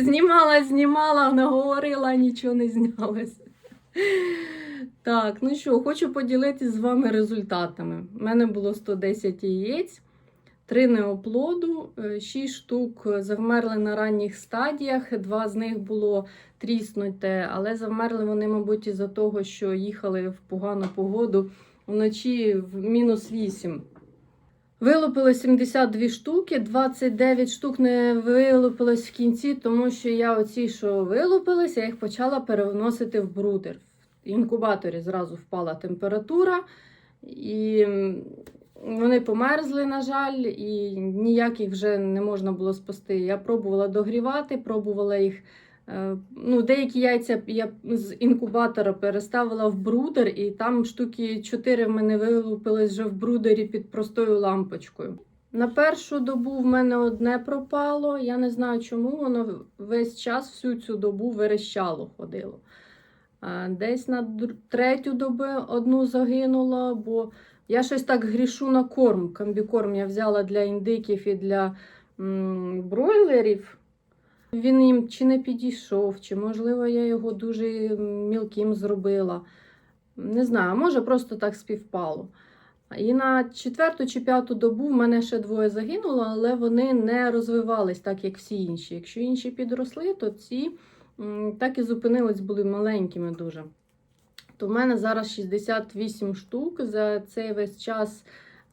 Знімала, знімала, наговорила, нічого не знялося. Так, ну що, хочу поділитися з вами результатами. У мене було 110 яєць, 3 неоплоду, 6 штук завмерли на ранніх стадіях, два з них було тріснуте, але завмерли вони, мабуть, із-за того, що їхали в погану погоду вночі в мінус 8. Вилупили 72 штуки, 29 штук не вилупилось в кінці, тому що я оці, що вилупились, я їх почала переносити в брудер. В інкубаторі зразу впала температура, і вони померзли, на жаль, і ніяк їх вже не можна було спасти. Я пробувала догрівати, пробувала їх. Е, Ну, деякі яйця я з інкубатора переставила в брудер, і там штуки 4 в мене вилупились вже в брудері під простою лампочкою. На першу добу в мене одне пропало. Я не знаю, чому воно весь час всю цю добу верещало ходило. А Десь на третю добу одну загинула, бо я щось так грішу на корм. Комбікорм я взяла для індиків і для бройлерів. Він їм чи не підійшов, чи, можливо, я його дуже мілким зробила. Не знаю, може, просто так співпало. І на четверту чи п'яту добу в мене ще двоє загинуло, але вони не розвивались так, як всі інші. Якщо інші підросли, то ці так і зупинились, були маленькими дуже. То в мене зараз 68 штук. За цей весь час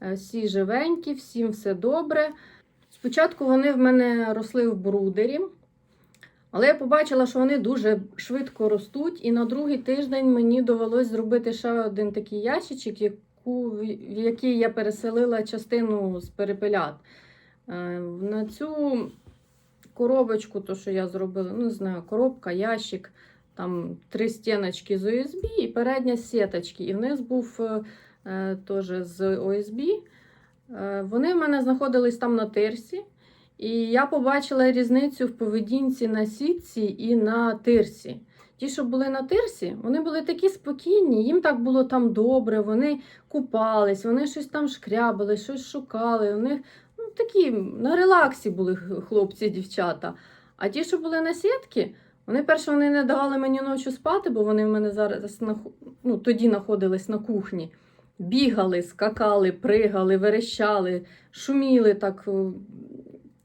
е, всі живенькі, всім все добре. Спочатку вони в мене росли в брудері, але я побачила, що вони дуже швидко ростуть, і на другий тиждень мені довелось зробити ще один такий ящичок, яку, в який я переселила частину з перепелят. Е, На цю коробочку, то, що я зробила, ну, не знаю, коробка, ящик, там три стіночки з ОСБ і передня сіточки. І вниз був е, е, теж з ОСБ. Вони в мене знаходились там на тирсі. І я побачила різницю в поведінці на сітці і на тирсі. Ті, що були на тирсі, вони були такі спокійні, їм так було там добре, вони купались, вони щось там шкрябали, щось шукали. У них ну, такі на релаксі були хлопці, дівчата. А ті, що були на сітки, вони перше вони не давали мені ночі спати, бо вони в мене зараз ну, тоді знаходились на кухні. Бігали, скакали, пригали, верещали, шуміли так.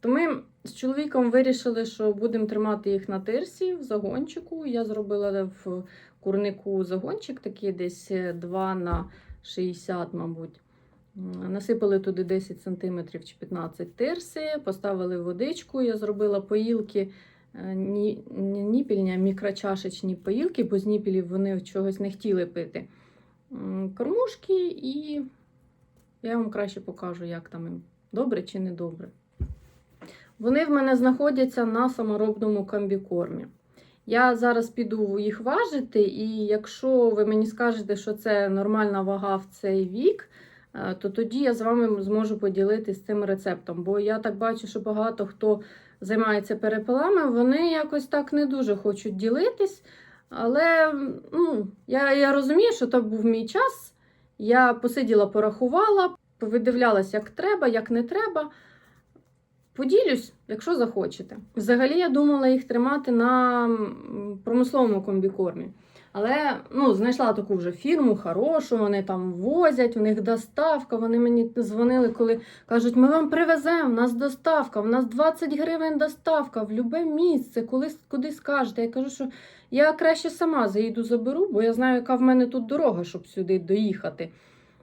Е, то ми з чоловіком вирішили, що будемо тримати їх на тирсі в загончику. Я зробила в курнику загончик, такий десь 2 на 60, мабуть. Насипали туди 10 см чи 15 тирси, поставили водичку. Я зробила поїлки, е, ні, не ніпільні, а мікрочашечні поїлки, бо з ніпілів вони чогось не хотіли пити. Кормушки, і я вам краще покажу, як там їм добре чи не добре. Вони в мене знаходяться на саморобному комбікормі. Я зараз піду їх важити, і якщо ви мені скажете, що це нормальна вага в цей вік, е, то тоді я з вами зможу поділитися цим рецептом. Бо я так бачу, що багато хто займається перепелами, вони якось так не дуже хочуть ділитись. Але ну, я, я розумію, що то був мій час. Я посиділа, порахувала, повидивлялась, як треба, як не треба. Поділюсь, якщо захочете. Взагалі, я думала їх тримати на промисловому комбікормі. Але ну, знайшла таку вже фірму хорошу, вони там возять, у них доставка. Вони мені дзвонили, коли кажуть, ми вам привеземо, у нас доставка, у нас 20 гривень доставка в любе місце, коли, куди скажете. Я кажу, що я краще сама заїду заберу, бо я знаю, яка в мене тут дорога, щоб сюди доїхати.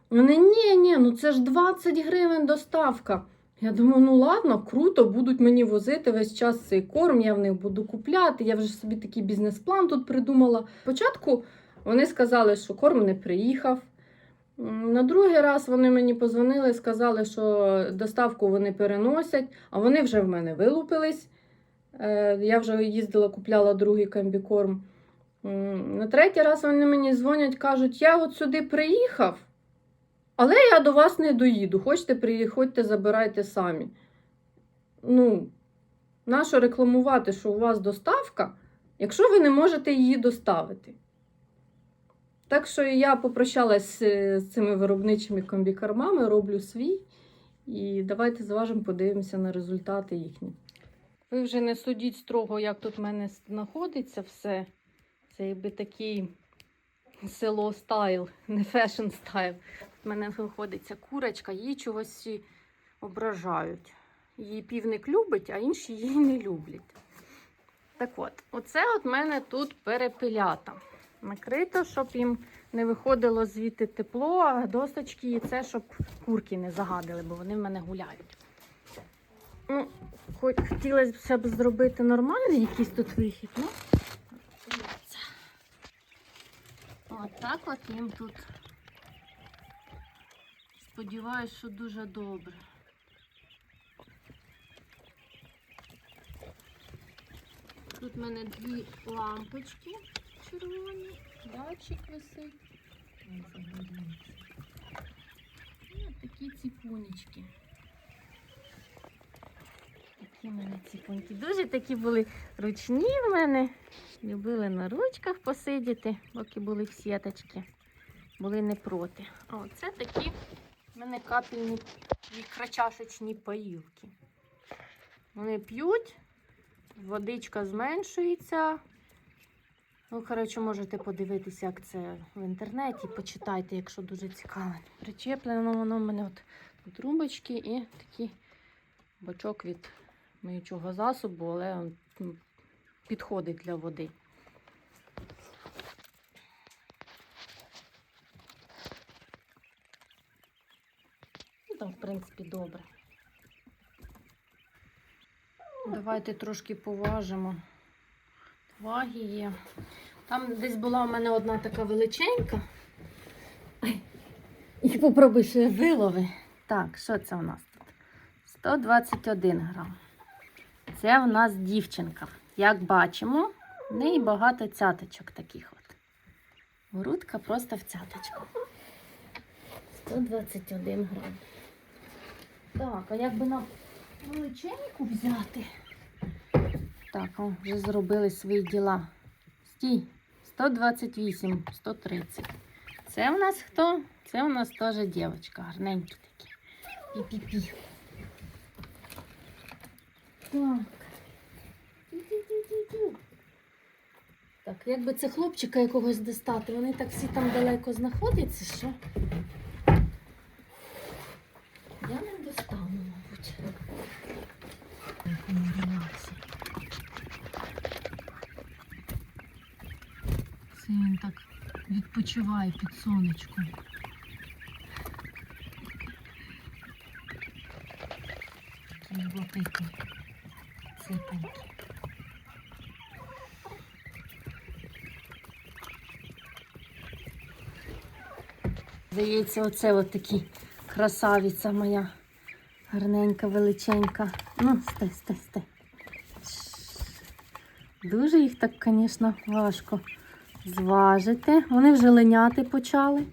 Вони ні, ні, ну це ж 20 гривень доставка. Я думаю, ну ладно, круто, будуть мені возити весь час цей корм, я в них буду купляти. Я вже собі такий бізнес-план тут придумала. Спочатку вони сказали, що корм не приїхав. На другий раз вони мені позвонили, сказали, що доставку вони переносять, а вони вже в мене вилупились. Е, Я вже їздила, купляла другий комбікорм. На третій раз вони мені дзвонять, кажуть, я от сюди приїхав. Але я до вас не доїду. Хочете, приходьте, забирайте самі. Ну, нащо рекламувати, що у вас доставка, якщо ви не можете її доставити? Так що я попрощалась з з цими виробничими комбікормами, роблю свій. І давайте зважимо, подивимося на результати їхні. Ви вже не судіть строго, як тут в мене знаходиться все. Це якби такий село стайл, не фешн стайл. У мене знаходиться курочка, її чогось ображають. Її півник любить, а інші її не люблять. Так от, оце от мене тут перепилята. Накрито, щоб їм не виходило звідти тепло, а досочки і це, щоб курки не загадили, бо вони в мене гуляють. Ну, хоч хотілося б зробити нормальний якийсь тут вихід, ну. От так от їм тут. Сподіваюсь, що дуже добре. Тут в мене дві лампочки червоні, датчик висить. І от такі ціпунечки. Такі в мене ціпуньки. Дуже такі були ручні в мене. Любили на ручках посидіти, поки були в сіточки. Були не проти. А оце такі в мене капельні мікрочашечні поїлки. Вони п'ють, водичка зменшується. Ну, коротше, можете подивитися, як це в інтернеті. Почитайте, якщо дуже цікаво. Причеплено воно в мене от трубочки і такий бачок від миючого засобу, але м, підходить для води. Там, в принципі, добре. Давайте трошки поважимо. Ваги є. Там десь була у мене одна така величенька. Ай, І попробуй ще вилови. Так, що це у нас тут? 121 грам. Це в нас дівчинка. Як бачимо, в неї багато цяточок таких от. Грудка просто в цяточку. 121 грам. Так, а як би нам величеньку взяти? Так, о, вже зробили свої діла. Стій. 128, 130. Це у нас хто? Це у нас теж дівчинка. Гарненькі такі. Пі-пі-пі. Так. Так, як би це хлопчика якогось достати? Вони так всі там далеко знаходяться, що? Я не достану, мабуть. Ну. Це він так відпочиває під сонечком. Такий любопитний. Ципенький. Здається, оце от такі красавиця моя. Гарненька, величенька. Ну, стай, стай, стай. Дуже їх так, звісно, важко зважити. Вони вже линяти почали.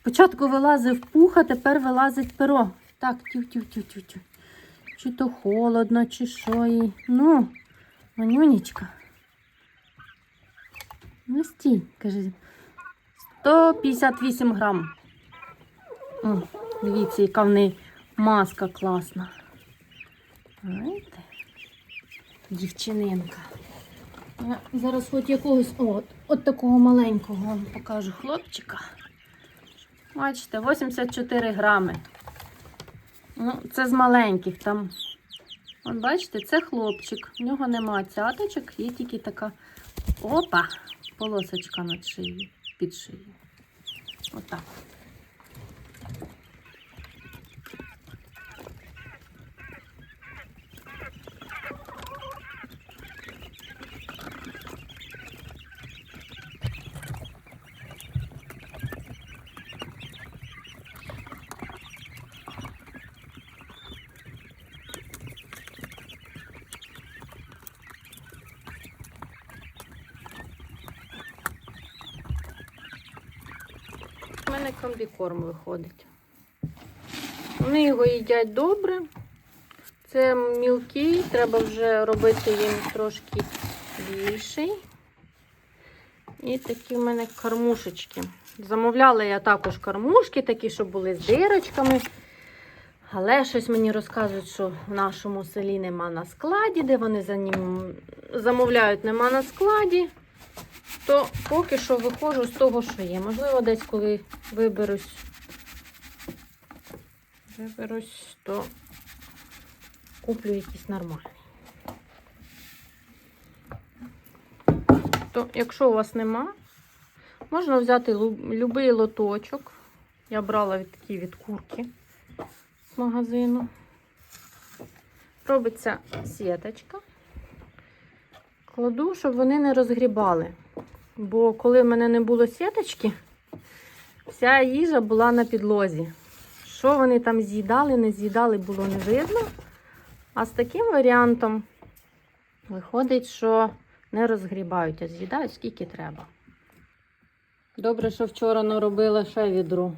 Спочатку вилазив пух, а тепер вилазить перо. Так, тю-тю-тю-тю-тю. Чи то холодно, чи що їй. Ну, манюнечка. Ну, стій, каже. 158 грам. О, дивіться, яка в неї маска класна. Знаєте? Дівчининка. Я зараз хоч якогось от, от такого маленького вам покажу хлопчика. Бачите, 84 грами. Ну, це з маленьких там. От бачите, це хлопчик. В нього нема цяточок, є тільки така опа, полосочка над шиєю, під шиєю. Отак. У мене комбікорм виходить. Вони його їдять добре. Це мілкий, треба вже робити їм трошки більший. І такі в мене кормушечки. Замовляла я також кормушки, такі, що були з дирочками. Але щось мені розказують, що в нашому селі нема на складі, де вони за ним замовляють, нема на складі. То поки що виходжу з того, що є. Можливо, десь коли виберусь, виберусь, то куплю якийсь нормальний. То, якщо у вас нема, можна взяти будь-який лоточок. Я брала від такі від курки з магазину. Робиться сіточка. Кладу, щоб вони не розгрібали. Бо коли в мене не було сіточки, вся їжа була на підлозі. Що вони там з'їдали, не з'їдали, було не видно. А з таким варіантом виходить, що не розгрібають, а з'їдають скільки треба. Добре, що вчора наробила ще відро.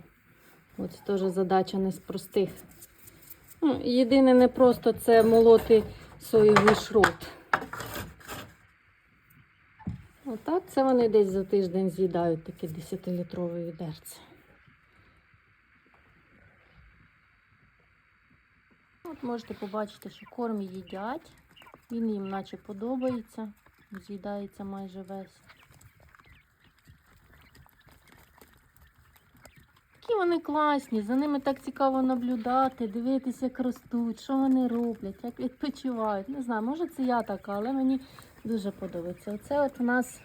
Ось теж задача не з простих. Ну, єдине не просто це молоти соєвий шрот. Отак це вони десь за тиждень з'їдають таке 10-літрове відерце. От можете побачити, що корм їдять. Він їм наче подобається. З'їдається майже весь. Вони класні, за ними так цікаво наблюдати, дивитися, як ростуть, що вони роблять, як відпочивають. Не знаю, може це я така, але мені дуже подобається. Оце от у нас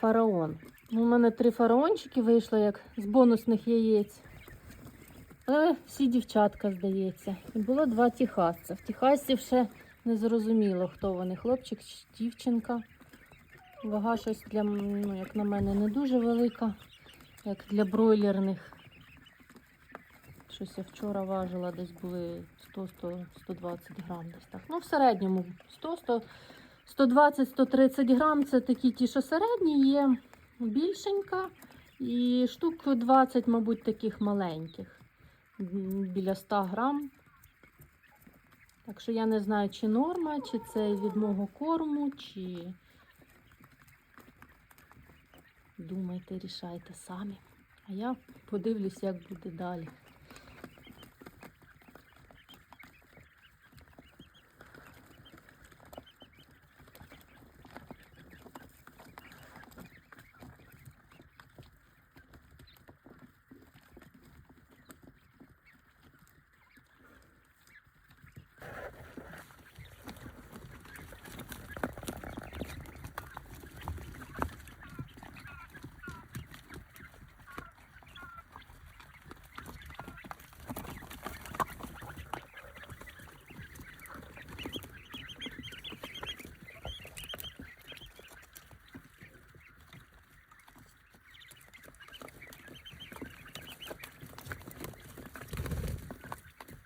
фараон. У мене три фараончики вийшло, як з бонусних яєць. Але всі дівчатка, здається. І було два тіхасця. В тіхасців ще не зрозуміло, хто вони, хлопчик чи дівчинка. Вага щось для, ну, як на мене, не дуже велика, як для бройлерних. Щось я вчора важила, десь були 100-120 грам десь так. Ну, в середньому 100, 100 120-130 грам це такі ті, що середні, є більшенька. І штук 20, мабуть, таких маленьких. Біля 100 грам. Так що я не знаю, чи норма, чи це від мого корму, чи думайте, рішайте самі. А я подивлюсь, як буде далі.